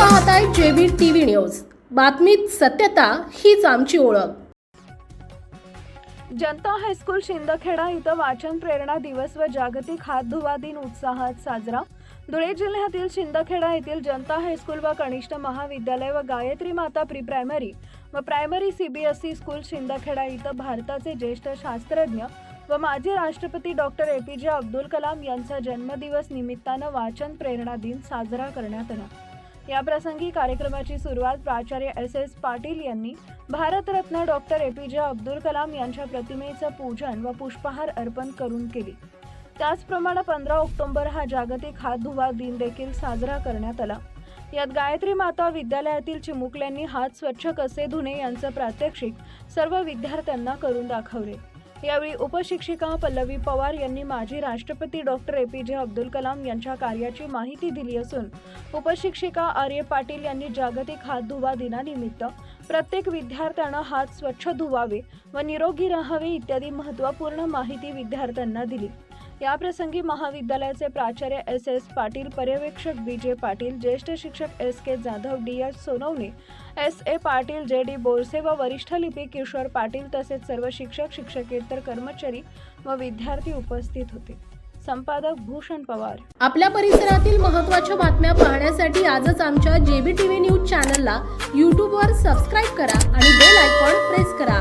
पाहताय JB TV news. बातमीत सत्यता हीच आमची ओळख. जनता हायस्कूल शिंदखेडा इथं वाचन प्रेरणा दिवस व जागतिक हात धुवा दिन उत्साहात साजरा. धुळे जिल्ह्यातील शिंदखेडा येथील जनता हायस्कूल व कनिष्ठ महाविद्यालय व गायत्री माता प्री प्रायमरी व प्रायमरी सीबीएसई स्कूल शिंदखेडा इथं भारताचे ज्येष्ठ शास्त्रज्ञ व माजी राष्ट्रपती डॉक्टर ए पी जे अब्दुल कलाम यांचा जन्मदिवस निमित्तानं वाचन प्रेरणा दिन साजरा करण्यात आला. याप्रसंगी कार्यक्रमाची सुरुवात प्राचार्य एस एस पाटील यांनी भारतरत्न डॉक्टर ए पी जे अब्दुल कलाम यांच्या प्रतिमेचं पूजन व पुष्पहार अर्पण करून केली. त्याचप्रमाणे पंधरा ऑक्टोबर हा जागतिक हात धुवा दिन देखील साजरा करण्यात आला. यात गायत्री माता विद्यालयातील चिमुकल्यांनी हात स्वच्छ कसे धुणे यांचं प्रात्यक्षिक सर्व विद्यार्थ्यांना करून दाखवले. यावेळी उपशिक्षिका पल्लवी पवार यांनी माजी राष्ट्रपती डॉक्टर ए पी जे अब्दुल कलाम यांच्या कार्याची माहिती दिली असून उपशिक्षिका आर्य पाटील यांनी जागतिक हात धुवा दिनानिमित्त प्रत्येक विद्यार्थ्यानं हात स्वच्छ धुवावे व निरोगी राहावे इत्यादी महत्त्वपूर्ण माहिती विद्यार्थ्यांना दिली. याप्रसंगी महाविद्यालयाचे प्राचार्य एस एस पाटील पर्यवेक्षक बी जे पाटील ज्येष्ठ शिक्षक S K Jadhav D S Sonawane S A Patil J D Borse व वरिष्ठ लिपिक किशोर पाटील तसेच सर्व शिक्षक शिक्षकेतर कर्मचारी व विद्यार्थी उपस्थित होते. संपादक भूषण पवार. आपल्या परिसरातील महत्त्वाच्या बातम्या पाहण्यासाठी आजच आमच्या जेबी टीव्ही न्यूज चॅनलला यूट्यूबवर सबस्क्राईब करा आणि बेल आयकॉन प्रेस करा.